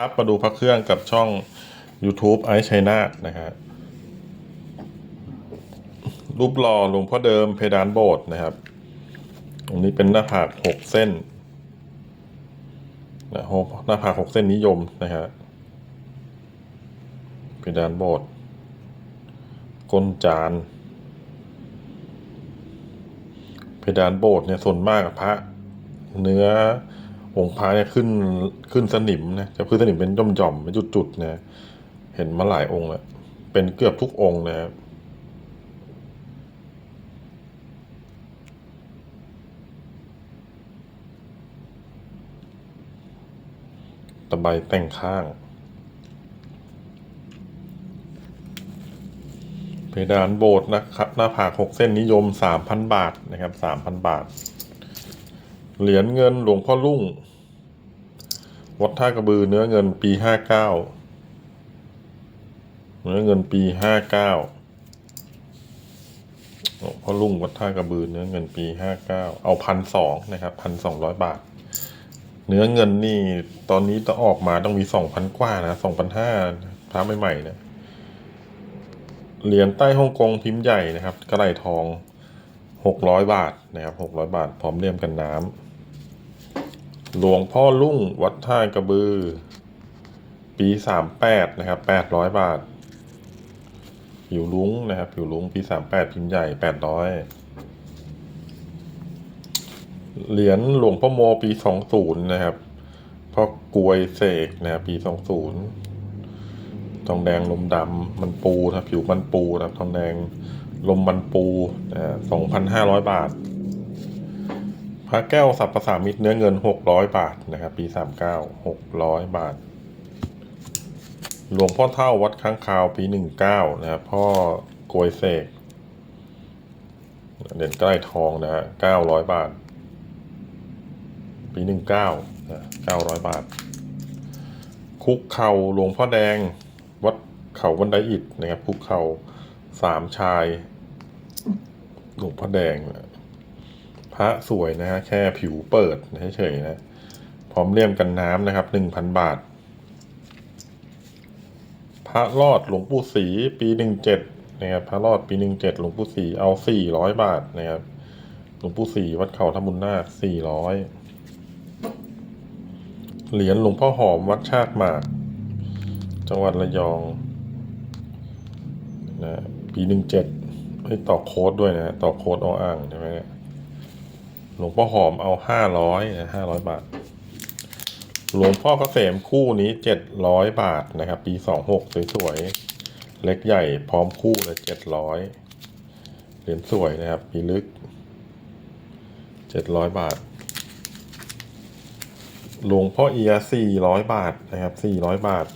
ครับมาดูพระเครื่องกับช่อง YouTube ไอชัยนาทนะฮะรูปหล่อหลวงพ่อเดิมเพดานโบสถ์นะครับ ตรงนี้เป็นหน้าผากหกเส้นนะหหน้าผากหกเส้นนิยมนะฮะเพดานโบสถ์ก้นจาน เพดานโบสถ์เนี่ยส่วนมากพระเนื้อ องค์พระเนี่ยขึ้นขึ้นสนิมนะจะขึ้นสนิมเป็นย่อมย่อมๆเป็นจุดๆนะเห็นมาหลายองค์แล้วเป็นเกือบทุกองค์นะครับตะไบแต่งข้าง เพดานโบสถ์นะครับหน้าผากหกเส้นนิยมสามพันบาทนะครับสามพันบาท เหรียญเงินหลวงพ่อรุ่ง วัดท่ากระบือเนื้อเงินปีห้าเก้าเนื้อเงินปีห้าเก้าหลวงพ่อรุ่งวัดท่ากระบือเนื้อเงินปีห้าเก้าเอาพันสองนะครับพันสองร้อยบาท เนื้อเงินนี่ตอนนี้ต้องออกมาต้องมีสองพันกว่านะสองพันห้าพระใหม่ๆนะเหรียญใต้ฮ่องกงพิมพ์ใหญ่นะครับ กระไรทองหกร้อยบาทนะครับหกร้อยบาท พร้อมเลี่ยมกันน้ำ หลวงพ่อลุ่งวัดท่ากระบือ ปีสามแปดนะครับแปดร้อยบาท ผิวลุงนะครับ ผิวลุงปีสามแปดพิมพ์ใหญ่แปดร้อยเหรียญหลวงพ่อโมปีสองศูนย์นะครับพ่อกวยเสกนะครับปีสองศูนย์ทองแดงลมดำมันปูนะครับผิวมันปูนะครับทองแดงลมมันปูนะสองพันห้าร้อยบาท พระแก้วสัพพสามิตรเนื้อเงินหกร้อยบาทนะครับ ปีสามเก้าหกร้อยบาท หลวงพ่อเท่าวัดค้างคาวปีหนึ่งเก้านะครับพ่อโกยเสกเด่นใกล้ทองนะฮะเก้าร้อยบาท ปีหนึ่งเก้าเก้าร้อยบาท คุกเข่าหลวงพ่อแดง วัดเขาบันไดอิฐนะครับคุกเข่าสามชาย หลวงพ่อแดงนะ พระสวยนะฮะแค่ผิวเปิดเฉยๆนะ พร้อมเลี่ยมกันน้ำนะครับหนึ่งพันบาท พระรอดหลวงปู่ศรีปีหนึ่งเจ็ดนะครับพระรอดปีหนึ่งเจ็ดหลวงปู่ศรีเอาสี่ร้อยบาทนะครับหลวงปู่ศรีวัดเขาธรรมุนนาสี่ร้อยเหรียญหลวงพ่อหอมวัดชาติหมาก จังหวัดระยองนะปีหนึ่งเจ็ดให้ต่อโค้ดด้วยนะต่อโค้ดออ่างใช่ไหมเนี่ย ลวงพ่อหอมเอาห้าร้อยนะห้าร้อยบาท หลวงพ่อเกษมคู่นี้เจ็ดร้อยบาทนะครับ ปีสองหกสวยๆ เล็กใหญ่พร้อมคู่เลยเจ็ดร้อยเหรียญสวยนะครับ ปีลึกเจ็ดร้อยบาท หลวงพ่อเอียสี่ร้อยบาทนะครับสี่ร้อยบาท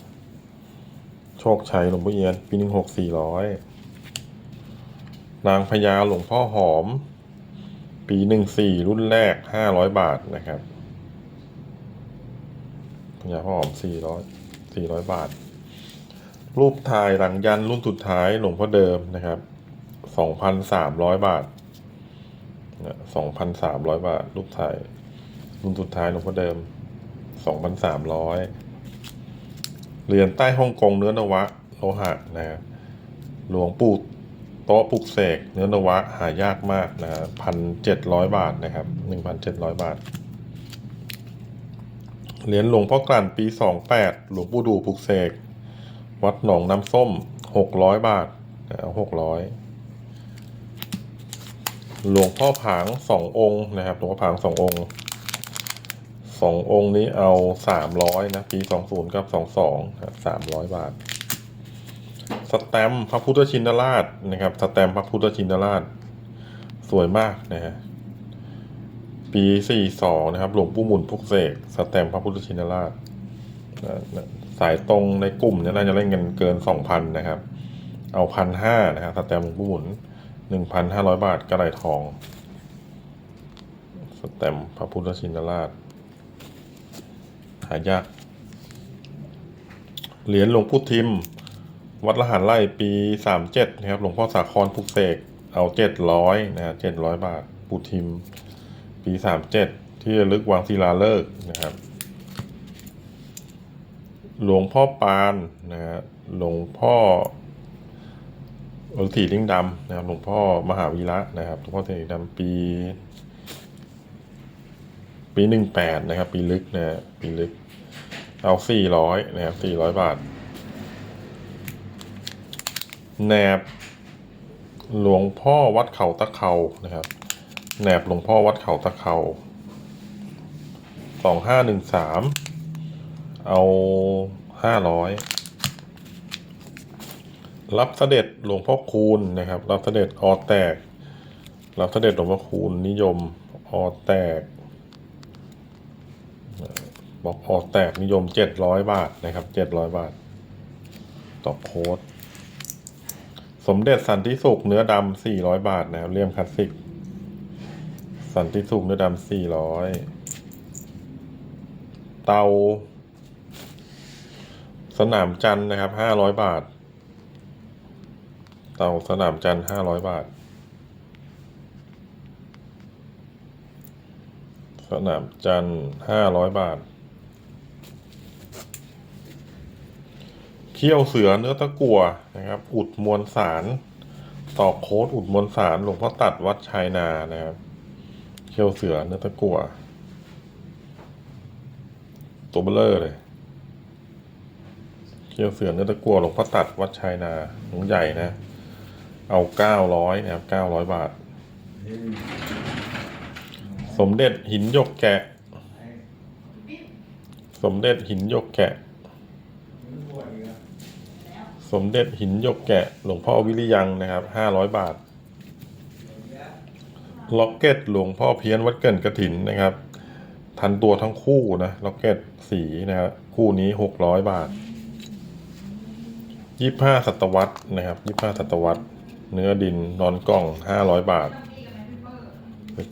โชคชัยหลวงพ่อเอียปีหนึ่งหกสี่ร้อยนางพญาหลวงพ่อหอม ปีหนึ่งสี่รุ่นแรกห้าร้อยบาทนะครับพญาพ่อหอมสี่ร้อยสี่ร้อยบาท รูปถ่ายหลังยันรุ่นสุดท้ายหลวงพ่อเดิมนะครับสองพันสามร้อยบาทสองพันสามร้อยบาท รูปถ่ายรุ่นสุดท้ายหลวงพ่อเดิมสองพันสามร้อยเหรียญใต้ฮ่องกงเนื้อนวะโลหะนะครับหลวงปู่ โต๊ะปลุกเสกเนื้อนวะหายากมากนะพันเจ็ดร้อยบาทนะครับหนึ่งพันเจ็ดร้อยบาท เหรียญหลวงพ่อกลั่นปีสองแปดหลวงปู่ดูปลุกเสก วัดหนองน้ำส้มหกร้อยบาทเอาหกร้อยหลวงพ่อผางสององค์นะครับ หลวงพ่อผางสององค์สององค์นี้เอาสามร้อยนะ ปีสองศูนย์กับสองสองสามร้อยบาท สแตมพระพุทธชินราชนะครับสแตมพระพุทธชินราช สวยมากนะฮะปีสี่สองนะครับ หลวงปู่หมุนพุกเสกสแตมพระพุทธชินราช สายตรงในกลุ่มเนี่ยน่าจะเล่นกันเกินสองพันนะครับ เอาพันห้านะครับสแตมหลวงปู่หมุนหนึ่งพันห้าร้อยบาทกระไรทอง สแตมพระพุทธชินราช หายากเหรียญหลวงปู่ทิม วัดละหันไล่ปีสามเจ็ดนะครับ หลวงพ่อสาครพุกเสกเอาเจ็ดร้อยนะฮะเจ็ดร้อยบาท ปูทิม ปีสามเจ็ดที่ระลึกวางศิลาเลิกนะครับ หลวงพ่อปานนะฮะหลวงพ่อฤาษีลิงดำนะครับ หลวงพ่อมหาวีระนะครับหลวงพ่อฤาษีลิดำปี ปีหนึ่งแปดนะครับ ปีลึกนะฮะปีลึกเอาสี่ร้อยนะครับสี่ร้อยบาท แหนบหลวงพ่อวัดเขาตะเขานะครับแหนบหลวงพ่อวัดเขาตะเขาสองห้าหนึ่งสามเอาห้าร้อยรับเสด็จหลวงพ่อคูณนะครับ รับเสด็จออแตก รับเสด็จหลวงพ่อคูณนิยมออแตกบอกออแตกนิยมเจ็ดร้อยบาทนะครับเจ็ดร้อยบาท ต่อโค้ด สมเด็จสันติสุขเนื้อดำสี่ร้อยบาทนะครับเลี่ยมคลาสสิก สันติสุขเนื้อดำสี่ร้อยเตา สนามจันนะครับห้าร้อยบาท เตาสนามจันห้าร้อยบาท สนามจันห้าร้อยบาท เขี้ยวเสือเนื้อตะกั่วนะครับ อุดมวลสารตอกโค้ดอุดมวลสารหลวงพ่อตัดวัดชายนานะครับ เขี้ยวเสือเนื้อตะกั่วตัวเบลเลอร์เลยเขี้ยวเสือเนื้อตะกั่วหลวงพ่อตัดวัดชายนาหลวงใหญ่นะ เอาเก้าร้อยนะครับเก้าร้อยบาท สมเด็จหินยกแกะ สมเด็จหินยกแกะ สมเด็จหินยกแกะ หลวงพ่อวิริยังนะครับห้าร้อยบาท ล็อกเก็ตหลวงพ่อเพี้ยนวัดเกินกระถินนะครับ ทันตัวทั้งคู่นะล็อกเก็ตสีนะครับคู่นี้หกร้อยบาทยี่ห้าศตวรรษนะครับยี่ห้าศตวรรษ เนื้อดินนอนกล่องห้าร้อยบาท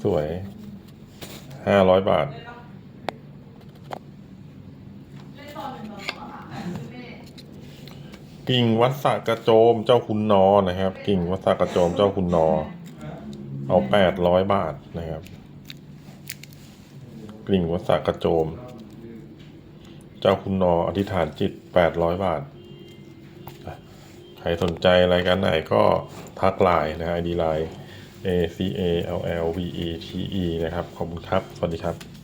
สวยห้าร้อยบาท กิ่งวัดสะกระโจมเจ้าคุณนอนะครับ กิ่งวัดสะกระโจมเจ้าคุณนอ เอาแปดร้อยบาทนะครับ กิ่งวัดสะกระโจม เจ้าคุณนออธิษฐานจิตแปดร้อยบาทใครสนใจรายการไหนก็ทักไลน์นะฮะดีไลน์ A C A L L V E T E นะครับ ขอบคุณครับ สวัสดีครับ